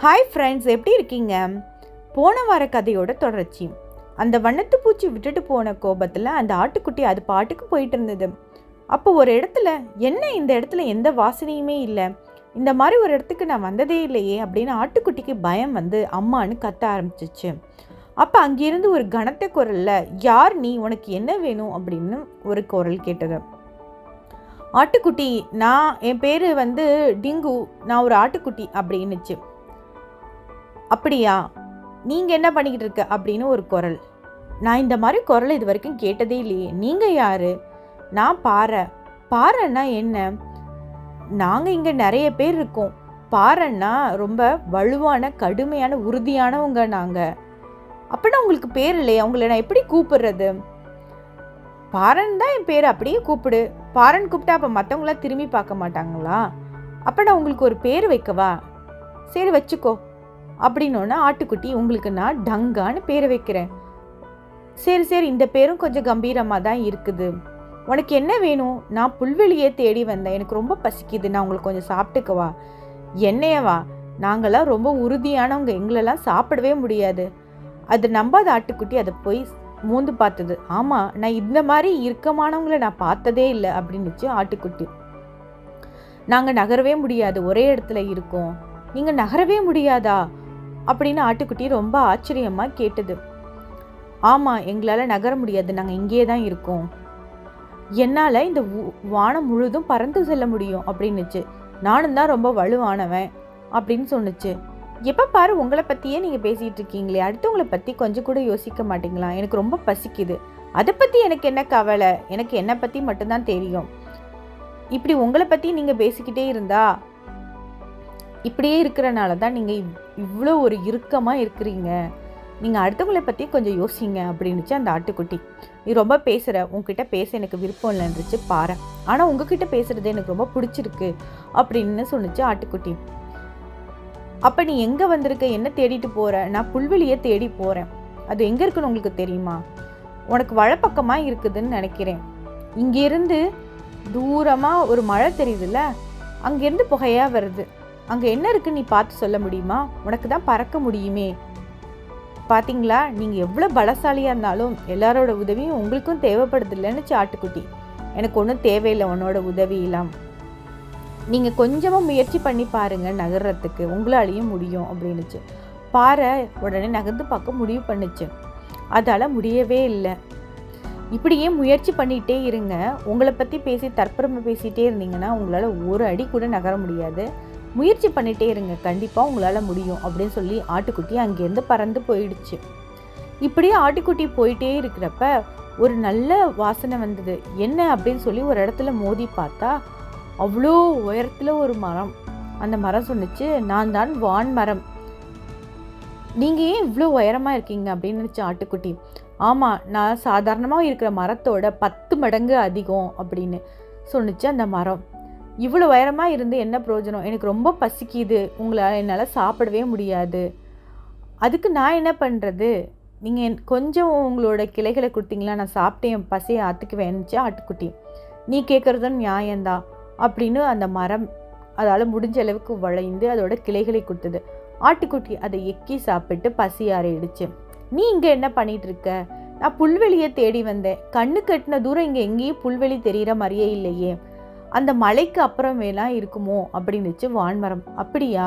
Hi friends எப்படி இருக்கீங்க? போன வார கதையோட தொடர்ச்சி. அந்த வண்ணத்து பூச்சி விட்டுட்டு போன கோபத்தில் அந்த ஆட்டுக்குட்டி அது பாட்டுக்கு போயிட்டு இருந்தது. அப்போ ஒரு இடத்துல என்ன இந்த இடத்துல எந்த வாசனையுமே இல்லை. இந்த மாதிரி ஒரு இடத்துக்கு நான் வந்ததே இல்லையே அப்படின்னு ஆட்டுக்குட்டிக்கு பயம் வந்து அம்மான்னு கத்த ஆரம்பிச்சிச்சு. அப்போ அங்கிருந்து ஒரு கனத்த குரலில் யார் நீ? உனக்கு என்ன வேணும்? அப்படின்னு ஒரு குரல் கேட்டது. ஆட்டுக்குட்டி நான் என் பேர் வந்து டிங்கு. நான் ஒரு ஆட்டுக்குட்டி அப்படின்னுச்சு. அப்படியா? நீங்கள் என்ன பண்ணிக்கிட்டு இருக்க? அப்படின்னு ஒரு குரல். நான் இந்த மாதிரி குரல் இது வரைக்கும் கேட்டதே இல்லையே. நீங்கள் யார்? நான் பாறை. பாறைன்னா என்ன? நாங்கள் இங்கே நிறைய பேர் இருக்கோம். பாறைன்னா ரொம்ப வலுவான கடுமையான உறுதியானவங்க நாங்கள் அப்படின்னா உங்களுக்கு பேர் இல்லையா? உங்களை நான் எப்படி கூப்பிடுறது? பாரன் தான் என் பேர். அப்படியே கூப்பிடு. பாரன் கூப்பிட்டா அப்போ மற்றவங்களாம் திரும்பி பார்க்க மாட்டாங்களா? அப்போ நான் உங்களுக்கு ஒரு பேர் வைக்கவா? சரி வச்சுக்கோ. அப்படின்னோன்னா ஆட்டுக்குட்டி உங்களுக்கு நான் டங்கான்னு பேரை வைக்கிறேன். சரி சரி இந்த பேரும் கொஞ்சம் கம்பீரமாக தான் இருக்குது. உனக்கு என்ன வேணும்? நான் புல்வெளியே தேடி வந்தேன். எனக்கு ரொம்ப பசிக்குது. நான் உங்களுக்கு கொஞ்சம் சாப்பிட்டுக்கவா என்னையவா நாங்களாம் ரொம்ப உறுதியானவங்க. எங்களெல்லாம் சாப்பிடவே முடியாது. அது நம்பாத ஆட்டுக்குட்டி அதை போய் மூந்து பார்த்தது. ஆமாம் நான் இந்த மாதிரி இறுக்கமானவங்கள நான் பார்த்ததே இல்லை அப்படின்னுச்சு ஆட்டுக்குட்டி. நாங்கள் நகரவே முடியாது. ஒரே இடத்துல இருக்கோம். நீங்கள் நகரவே முடியாதா? அப்படின்னு ஆட்டுக்குட்டி ரொம்ப ஆச்சரியமாக கேட்டது. ஆமாம் எங்களால் நகர முடியாது. நாங்கள் இங்கேயே தான் இருக்கோம். என்னால் இந்த வானம் முழுதும் பறந்து செல்ல முடியும் அப்படின்னுச்சு. நானும் தான் ரொம்ப வலுவானவன் அப்படின்னு சொன்னுச்சு. எப்போ பாரு உங்களை பற்றியே நீங்கள் பேசிகிட்டு இருக்கீங்களே. அடுத்தவங்களை பற்றி கொஞ்சம் கூட யோசிக்க மாட்டீங்களா? எனக்கு ரொம்ப பசிக்குது. அதை பற்றி எனக்கு என்ன கவலை? எனக்கு என்னை பற்றி மட்டும்தான் தெரியும். இப்படி உங்களை பற்றி நீங்கள் பேசிக்கிட்டே இருந்தா இப்படியே இருக்கிறனால தான் நீங்கள் இவ் இவ்வளோ ஒரு இறுக்கமாக இருக்கிறீங்க. நீங்கள் அடுத்தவங்களை பற்றி கொஞ்சம் யோசிங்க அப்படின்னுச்சு அந்த ஆட்டுக்குட்டி. நீ ரொம்ப பேசுகிற உங்ககிட்ட பேச எனக்கு விருப்பம் இல்லைன்றுச்சு பாரு ஆனால் உங்ககிட்ட பேசுகிறது எனக்கு ரொம்ப பிடிச்சிருக்கு அப்படின்னு சொன்னிச்சு ஆட்டுக்குட்டி. அப்போ நீ எங்கே வந்திருக்க என்ன தேடிட்டு போகிற நான் புல்வெளியை தேடி போகிறேன் அது எங்கே இருக்குன்னு உங்களுக்கு தெரியுமா? உனக்கு வழப்பக்கமாக இருக்குதுன்னு நினைக்கிறேன். இங்கேருந்து தூரமாக ஒரு மழை தெரியுதுல்ல? அங்கேருந்து புகையாக வருது. அங்கே என்ன இருக்குன்னு நீ பார்த்து சொல்ல முடியுமா? உனக்கு தான் பறக்க முடியுமே. பார்த்தீங்களா நீங்கள் எவ்வளோ பலசாலியாக இருந்தாலும் எல்லாரோட உதவியும் உங்களுக்கும் தேவைப்படுது இல்லைன்னு எனக்கு ஒன்றும் தேவையில்லை உன்னோட உதவியெல்லாம் நீங்கள் கொஞ்சமாக முயற்சி பண்ணி பாருங்கள் நகர்றதுக்கு. உங்களாலேயும் முடியும் அப்படின்னுச்சு. பாறை உடனே நகர்ந்து பார்க்க முடிவு பண்ணுச்சு. அதால் முடியவே இல்லை. இப்படியே முயற்சி பண்ணிகிட்டே இருங்க. உங்களை பற்றி பேசி தற்பெருமை பேசிகிட்டே இருந்தீங்கன்னா உங்களால் ஒரு அடி கூட நகர முடியாது. முயற்சி பண்ணிகிட்டே இருங்க. கண்டிப்பாக உங்களால் முடியும் அப்படின்னு சொல்லி ஆட்டுக்குட்டி அங்கேருந்து பறந்து போயிடுச்சு. இப்படியே ஆட்டுக்குட்டி போயிட்டே இருக்கிறப்ப ஒரு நல்ல வாசனை வந்தது. என்ன அப்படின்னு சொல்லி ஒரு இடத்துல மோதி பார்த்தா அவ்வளோ உயரத்தில் ஒரு மரம். அந்த மரம் சொன்னுச்சு நான் தான் வான் மரம். நீங்கள் ஏன் இவ்வளோ உயரமாக இருக்கீங்க? அப்படின்னு நினச்ச ஆட்டுக்குட்டி. ஆமாம் நான் சாதாரணமாக இருக்கிற மரத்தோட பத்து மடங்கு அதிகம் அப்படின்னு சொன்னுச்சு அந்த மரம். இவ்வளோ உயரமாக இருந்து என்ன பிரயோஜனம்? எனக்கு ரொம்ப பசிக்குது. உங்களை என்னால் சாப்பிடவே முடியாது. அதுக்கு நான் என்ன பண்ணுறது நீங்கள் கொஞ்சம் உங்களோட கிளைகளை கொடுத்தீங்களா? நான் சாப்பிட்டேன் பசியை ஆற்றுக்குவேன்னுச்சு ஆட்டுக்குட்டி. நீ கேட்குறதும் நியாயம்தான் அப்படின்னு அந்த மரம் அதால் முடிஞ்ச அளவுக்கு வளைந்து அதோட கிளைகளை கொடுத்தது. ஆட்டுக்குட்டி அதை எக்கி சாப்பிட்டு பசி ஆறிடுச்சு. நீ இங்கே என்ன பண்ணிகிட்ருக்க நான் புல்வெளியை தேடி வந்தேன். கண்ணு கட்டின தூரம் இங்கே எங்கேயும் புல்வெளி தெரிகிற மாதிரியே இல்லையே. அந்த மலைக்கு அப்புறமேலாம் இருக்குமோ அப்படின்னுச்சு வான்மரம் அப்படியா?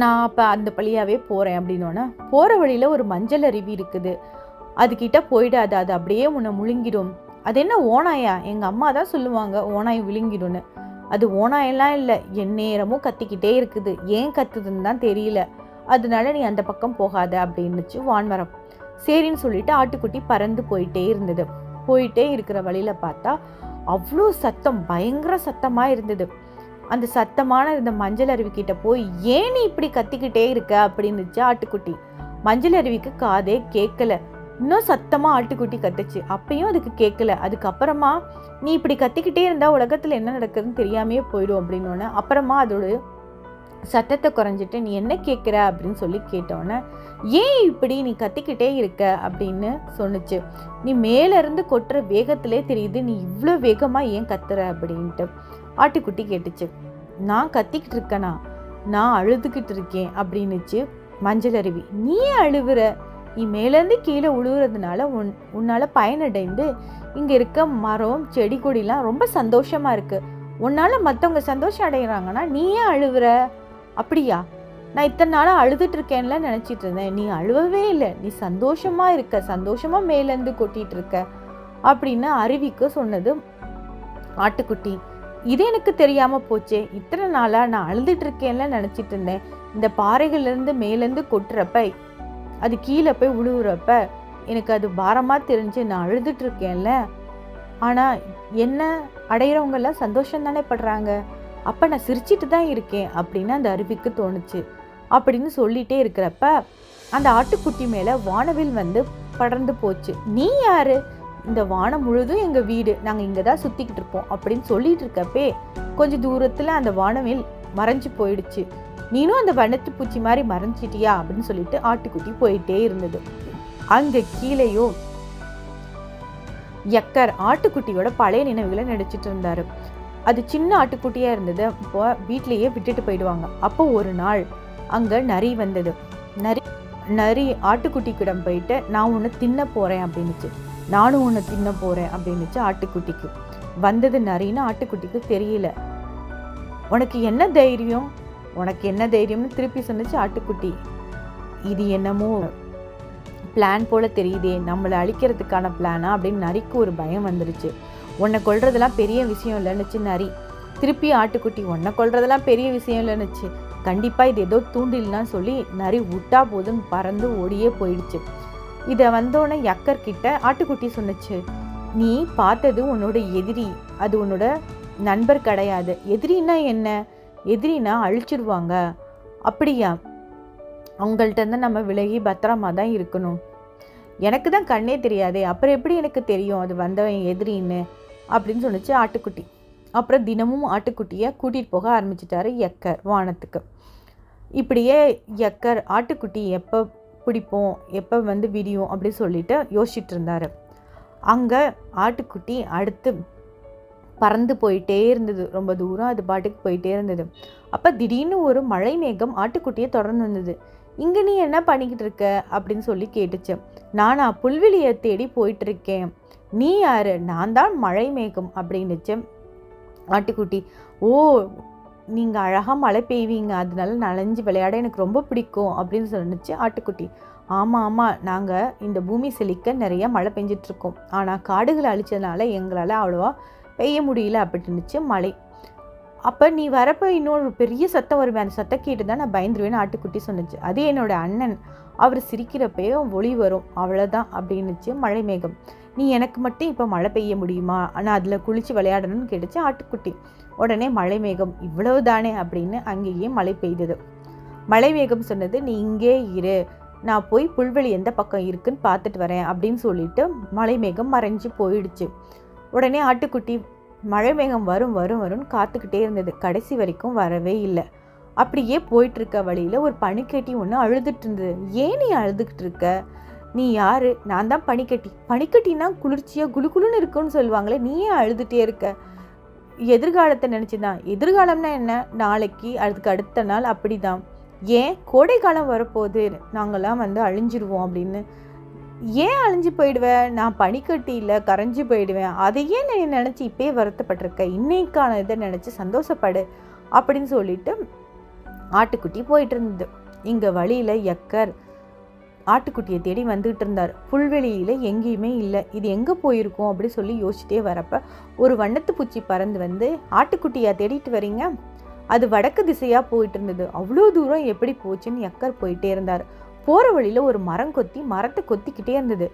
நான் அப்போ அந்த வழியாகவே போகிறேன் அப்படின்னோன்னா போகிற வழியில் ஒரு மஞ்சள் அருவி இருக்குது. அதுக்கிட்ட போயிடாது அது அப்படியே உன்னை முழுங்கிடும். அது என்ன ஓனாயா எங்கள் அம்மா தான் சொல்லுவாங்க ஓனாய் விழுங்கிடும்னு. அது ஓனாயெல்லாம் இல்லை என் நேரமும் கத்திக்கிட்டே இருக்குது. ஏன் கத்துதுன்னு தான் தெரியல. அதனால நீ அந்த பக்கம் போகாத அப்படின்னுச்சு வான்மரம் சரின்னு சொல்லிட்டு ஆட்டுக்குட்டி பறந்து போயிட்டே இருந்தது. போயிட்டே இருக்கிற வழியில் பார்த்தா அவ்வளோ சத்தம் பயங்கர சத்தமாக இருந்தது. அந்த சத்தமான இந்த மஞ்சள் அருவி கிட்ட போய் ஏன் நீ இப்படி கத்திக்கிட்டே இருக்க? அப்படின்னுச்சு ஆட்டுக்குட்டி. மஞ்சள் அருவிக்கு காதே கேட்கல இன்னும் சத்தமாக ஆட்டுக்குட்டி கத்துச்சு. அப்பயும் அதுக்கு கேட்கல அதுக்கப்புறமா நீ இப்படி கத்திக்கிட்டே இருந்தால் உலகத்தில் என்ன நடக்குதுன்னு தெரியாமையே போயிடும் அப்படின்னோடனே அப்புறமா அதோட சத்தத்தை குறைஞ்சிட்டு நீ என்ன கேட்குற அப்படின்னு சொல்லி கேட்டோன்னே ஏன் இப்படி நீ கத்திக்கிட்டே இருக்க? அப்படின்னு சொன்னுச்சு. நீ மேலேருந்து கொட்டுற வேகத்திலே தெரியுது நீ இவ்வளோ வேகமாக ஏன் கத்துற? அப்படின்ட்டு ஆட்டுக்குட்டி கேட்டுச்சு. நான் கத்திக்கிட்டு இருக்கேனா? நான் அழுதுகிட்டு இருக்கேன் அப்படின்னுச்சு மஞ்சள் அருவி நீ அழுவுற? நீ மேலேருந்து கீழே உழுவுறதுனால உன் உன்னால் பயனடைந்து இங்கே இருக்க மரம் செடி கொடிலாம் ரொம்ப சந்தோஷமாக இருக்குது உன்னால் மற்றவங்க சந்தோஷம் அடைகிறாங்கன்னா நீ ஏன் அழுவுற? அப்படியா? நான் இத்தனை நாளாக அழுதுட்டு இருக்கேன்ல நினச்சிட்டு இருந்தேன். நீ அழுவவே இல்லை. நீ சந்தோஷமாக இருக்க. சந்தோஷமாக மேலேருந்து கொட்டிகிட்டு இருக்க. அப்படின்னு அருவிக்கு சொன்னது ஆட்டுக்குட்டி. இது எனக்கு தெரியாமல் போச்சே. இத்தனை நாளாக நான் அழுதுட்டு இருக்கேன்ல நினச்சிட்டு இருந்தேன். இந்த பாறைகள்லேருந்து மேலேருந்து கொட்டுறப்ப அது கீழே போய் விழுவுறப்ப எனக்கு அது பாரமாக தெரிஞ்சு நான் அழுதுட்டு இருக்கேன்ல. ஆனால் என்ன அடையிறவங்கெல்லாம் சந்தோஷம் தானே படுறாங்க? அப்ப நான் சிரிச்சிட்டு தான் இருக்கேன் அப்படின்னு அந்த அருவிக்கு தோணுச்சு. அப்படின்னு சொல்லிட்டே இருக்கிறப்ப அந்த ஆட்டுக்குட்டி மேல வானவில் வந்து படர்ந்து போச்சு. நீ யாரு? இந்த வானம் முழுதும் எங்க வீடு. நாங்கள் இங்கே தான் சுத்திக்கிட்டு இருப்போம் அப்படின்னு சொல்லிட்டு இருக்கப்பே கொஞ்சம் தூரத்துல அந்த வானவில் மறைஞ்சு போயிடுச்சு. நீனும் அந்த வண்ணத்து பூச்சி மாதிரி மறைஞ்சிட்டியா? அப்படின்னு சொல்லிட்டு ஆட்டுக்குட்டி போயிட்டே இருந்தது. அங்கே கீழேயும் யக்கர் ஆட்டுக்குட்டியோட பழைய நினைவுகளை நடிச்சிட்டு இருந்தாரு. அது சின்ன ஆட்டுக்குட்டியாக இருந்தது. அப்போ வீட்டிலையே விட்டுட்டு போயிடுவாங்க. அப்போ ஒரு நாள் அங்கே நரி வந்தது. நரி நரி ஆட்டுக்குட்டிக்கிடம் போயிட்டு நான் உன்னை தின்ன போகிறேன் அப்படின்னுச்சு. நானும் உன்னை தின்ன போகிறேன் அப்படின்னுச்சு ஆட்டுக்குட்டிக்கு. வந்தது நரின்னு ஆட்டுக்குட்டிக்கு தெரியல. உனக்கு என்ன தைரியம்? உனக்கு என்ன தைரியம்னு திருப்பி சொன்னிச்சு ஆட்டுக்குட்டி. இது என்னமோ பிளான் போல் தெரியுதே. நம்மளை அழிக்கிறதுக்கான பிளானா? அப்படின்னு நரிக்கு ஒரு பயம் வந்துருச்சு. உன்னை கொல்றதெல்லாம் பெரிய விஷயம் இல்லைன்னுச்சு நரி. திருப்பி ஆட்டுக்குட்டி உன்னை கொல்றதெல்லாம் பெரிய விஷயம் இல்லைன்னுச்சு கண்டிப்பாக இது ஏதோ தூண்டில்னா சொல்லி நரி விட்டா போதும் பறந்து ஓடியே போயிடுச்சு. இதை வந்தோடனே யக்கர் கிட்ட ஆட்டுக்குட்டி சொன்னுச்சு நீ பார்த்தது உன்னோட எதிரி. அது உன்னோட நண்பர் கிடையாது. எதிரின்னா என்ன? எதிரினா அழிச்சிடுவாங்க அப்படியா? அவங்கள்ட்ட நம்ம விலகி பத்திரமா தான் இருக்கணும். எனக்கு தான் கண்ணே தெரியாதே. அப்புறம் எப்படி எனக்கு தெரியும்? அது வந்தவன் எதிரின்னு. அப்படின்னு சொல்லிச்சு ஆட்டுக்குட்டி. அப்புறம் தினமும் ஆட்டுக்குட்டியை கூட்டிகிட்டு போக ஆரம்பிச்சிட்டாரு எக்கர் வானத்துக்கு. இப்படியே எக்கர் ஆட்டுக்குட்டி எப்போ பிடிப்போம் எப்போ வந்து விடியும் அப்படின்னு சொல்லிட்டு யோசிச்சுட்டு இருந்தார். அங்கே ஆட்டுக்குட்டி அடுத்து பறந்து போயிட்டே இருந்தது. ரொம்ப தூரம் அது பாட்டுக்கு போயிட்டே இருந்தது. அப்போ திடீர்னு ஒரு மழை மேகம் ஆட்டுக்குட்டியை தொடர்ந்து வந்தது. இங்கே நீ என்ன பண்ணிக்கிட்டு இருக்க? அப்படின்னு சொல்லி கேட்டுச்சு. நானா புல்வெளியை தேடி போயிட்டு இருக்கேன். நீ யாரு? நான் தான் மழை மேகம் அப்படின்னுச்சு. ஆட்டுக்குட்டி ஓ நீங்கள் அழகாக மழை பெய்வீங்க. அதனால நனைஞ்சு விளையாட எனக்கு ரொம்ப பிடிக்கும் அப்படின்னு சொல்லிச்சு ஆட்டுக்குட்டி. ஆமாம் ஆமாம் நாங்கள் இந்த பூமி செழிக்க நிறைய மழை பெஞ்சிட்ருக்கோம் ஆனால் காடுகளை அழிச்சதுனால எங்களால் அவ்வளோவா பெய்ய முடியல அப்படின்னுச்சு மழை. அப்போ நீ வரப்போ இன்னொரு பெரிய சத்தம் வருவேன் அந்த சத்தம் கேட்டு தான் நான் பயந்துருவேன்னு ஆட்டுக்குட்டி சொன்னிச்சு. அது என்னோட அண்ணன் அவர் சிரிக்கிறப்பையோ ஒளி வரும். அவ்வளோதான் அப்படின்னுச்சு மழை மேகம் நீ எனக்கு மட்டும் இப்போ மழை பெய்ய முடியுமா? ஆனால் அதில் குளித்து விளையாடணும்னு கேட்டுச்சு ஆட்டுக்குட்டி. உடனே மழை மேகம் இவ்வளவு தானே? அப்படின்னு அங்கேயே மழை பெய்தது. மழை மேகம் சொன்னது நீ இங்கே இரு. நான் போய் புல்வெளி எந்த பக்கம் இருக்குன்னு பார்த்துட்டு வரேன் அப்படின்னு சொல்லிட்டு மழை மேகம் மறைஞ்சு போயிடுச்சு. உடனே ஆட்டுக்குட்டி மழை மேகம் வரும் வரும் வரும்னு காத்துக்கிட்டே இருந்தது. கடைசி வரைக்கும் வரவே இல்லை. அப்படியே போயிட்டுருக்க வழியில் ஒரு பனிக்கட்டி ஒன்று அழுதுட்டு இருந்தது ஏன் நீ அழுதுகிட்டு இருக்க? நீ யார்? நான் தான் பனிக்கட்டி. பனிக்கட்டினா குளிர்ச்சியாக குளு குளுன்னு இருக்குன்னு சொல்லுவாங்களே நீ ஏன் அழுதுகிட்டே இருக்க. எதிர்காலத்தை நினச்சிதான். எதிர்காலம்னா என்ன? நாளைக்கு அதுக்கு அடுத்த நாள் அப்படி தான் ஏன்? கோடை காலம் வரப்போகுது. நாங்கள்லாம் வந்து அழிஞ்சிருவோம் அப்படின்னு ஏன் அழிஞ்சு போயிடுவேன் நான் பனிக்கட்டியில் கரைஞ்சி போயிடுவேன். அதையே நீ நினச்சி இப்பயே வருத்தப்பட்டிருக்க? இன்னைக்கான இதை நினச்சி சந்தோஷப்படு அப்படின்னு சொல்லிட்டு ஆட்டுக்குட்டி போயிட்டு இருந்தது. இங்கே வழியில் எக்கர் ஆட்டுக்குட்டியை தேடி வந்துகிட்டு இருந்தார். புல்வெளியில் எங்கேயுமே இல்லை. இது எங்கே போயிருக்கோம் அப்படி சொல்லி யோசிச்சிட்டே வரப்ப ஒரு வண்ணத்து பூச்சி பறந்து வந்து ஆட்டுக்குட்டியை தேடிட்டு வரீங்க? அது வடக்கு திசையாக போயிட்டு இருந்தது. அவ்வளோ தூரம் எப்படி போச்சுன்னு எக்கர் போயிட்டே இருந்தார். போகிற வழியில் ஒரு மரம் கொத்தி மரத்தை கொத்திக்கிட்டே இருந்தது.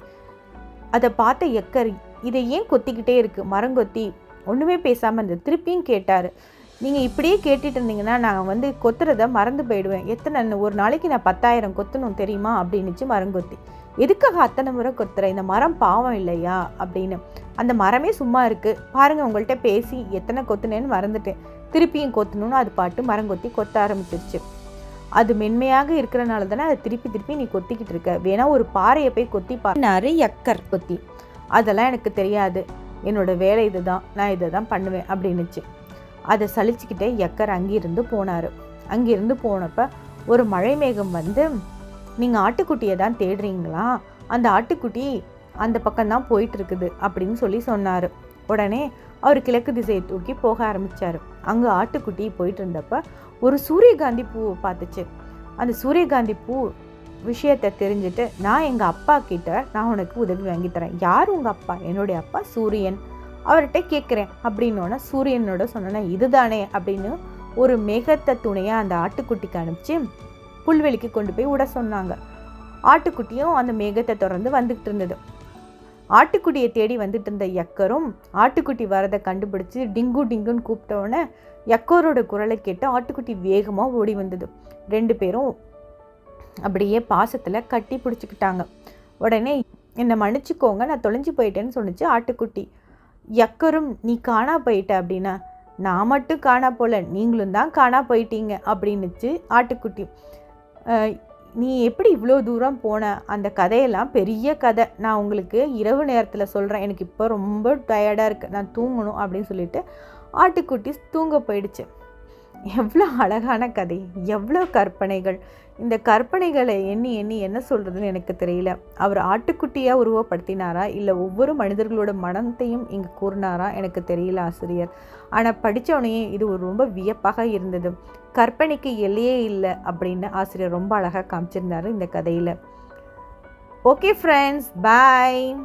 அதை பார்த்த எக்கர் இதை ஏன் கொத்திக்கிட்டே இருக்குது மரம் கொத்தி ஒன்றுமே பேசாமல் இருந்தது. திருப்பியும் கேட்டார். நீங்கள் இப்படியே கேட்டுட்டு இருந்தீங்கன்னா நான் வந்து கொத்துறத மறந்து போயிடுவேன். எத்தனை ஒரு நாளைக்கு நான் பத்தாயிரம் கொத்தணும் தெரியுமா? அப்படின்னுச்சு மரங்கொத்தி எதுக்காக அத்தனை முறை கொத்துற? இந்த மரம் பாவம் இல்லையா? அப்படின்னு. அந்த மரமே சும்மா இருக்குது பாருங்கள் உங்கள்கிட்ட பேசி எத்தனை கொத்துனேன்னு மறந்துட்டேன். திருப்பியும் கொத்தணும்னு அது பாட்டு மரங்கொத்தி கொத்த ஆரம்பிச்சிருச்சு. அது மென்மையாக இருக்கிறனால தானே அதை திருப்பி திருப்பி நீ கொத்திக்கிட்டு இருக்க. வேணா ஒரு பாறையை போய் கொத்தி பாரு. எக்கர் கொத்தி. அதெல்லாம் எனக்கு தெரியாது. என்னோட வேலை இதுதான். நான் இதை தான் பண்ணுவேன் அப்படின்னுச்சு. அதை சலிச்சுக்கிட்டே எக்கர் அங்கிருந்து போனார். அங்கிருந்து போனப்ப ஒரு மழை மேகம் வந்து நீங்கள் ஆட்டுக்குட்டியை தான் தேடுறீங்களா? அந்த ஆட்டுக்குட்டி அந்த பக்கம்தான் போயிட்டு இருக்குது அப்படின்னு சொல்லி சொன்னார். உடனே அவர் கிழக்கு திசையை தூக்கி போக ஆரம்பித்தார் அங்கே ஆட்டுக்குட்டி போயிட்டு இருந்தப்ப ஒரு சூரியகாந்தி பூவை பார்த்துச்சு. அந்த சூரியகாந்தி பூ விஷயத்தை தெரிஞ்சுட்டு நான் எங்கள் அப்பா கிட்ட நான் உனக்கு உதவி வாங்கி தரேன். யார் உங்கள் அப்பா? என்னுடைய அப்பா சூரியன். அவர்கிட்ட கேட்குறேன் அப்படின்னோடனே சூரியனோட சொன்னேன் இதுதானே? அப்படின்னு ஒரு மேகத்தை துணையாக அந்த ஆட்டுக்குட்டிக்கு அனுப்பிச்சு புல்வெளிக்கு கொண்டு போய் விட சொன்னாங்க. ஆட்டுக்குட்டியும் அந்த மேகத்தை தொடர்ந்து வந்துக்கிட்டு இருந்தது. ஆட்டுக்குட்டியை தேடி வந்துட்டு இருந்த யக்கரும் ஆட்டுக்குட்டி வரதை கண்டுபிடிச்சி டிங்கு டிங்குன்னு கூப்பிட்டோடனே யக்கரோட குரலை கேட்டு ஆட்டுக்குட்டி வேகமாக ஓடி வந்தது. ரெண்டு பேரும் அப்படியே பாசத்தில் கட்டி பிடிச்சிக்கிட்டாங்க. உடனே என்னை மன்னிச்சுக்கோங்க நான் தொலைஞ்சு போயிட்டேன்னு சொன்னிச்சு ஆட்டுக்குட்டி. யக்கரும் நீ காணா போயிட்ட அப்படின்னா? நான் மட்டும் காணா போல நீங்களும் தான் காணா போயிட்டீங்க அப்படின்னுச்சு ஆட்டுக்குட்டி. நீ எப்படி இவ்வளோ தூரம் போன? அந்த கதையெல்லாம் பெரிய கதை. நான் உங்களுக்கு இரவு நேரத்தில் சொல்கிறேன் எனக்கு இப்போ ரொம்ப டயர்டாக இருக்குது நான் தூங்கணும் அப்படின்னு சொல்லிட்டு ஆட்டுக்குட்டி தூங்க போயிடுச்சு. எவ்வளோ அழகான கதை. எவ்வளோ கற்பனைகள். இந்த கற்பனைகளை எண்ணி எண்ணி என்ன சொல்கிறதுன்னு எனக்கு தெரியல. அவர் ஆட்டுக்குட்டியாக உருவப்படுத்தினாரா? இல்லை ஒவ்வொரு மனிதர்களோட மனத்தையும் இங்கே கூறினாரா? எனக்கு தெரியல ஆசிரியர். ஆனால் படித்தவனையே இது ஒரு ரொம்ப வியப்பாக இருந்தது. கற்பனைக்கு எல்லையே இல்லை அப்படின்னு ஆசிரியர் ரொம்ப அழகாக காமிச்சிருந்தாரு இந்த கதையில். Okay friends bye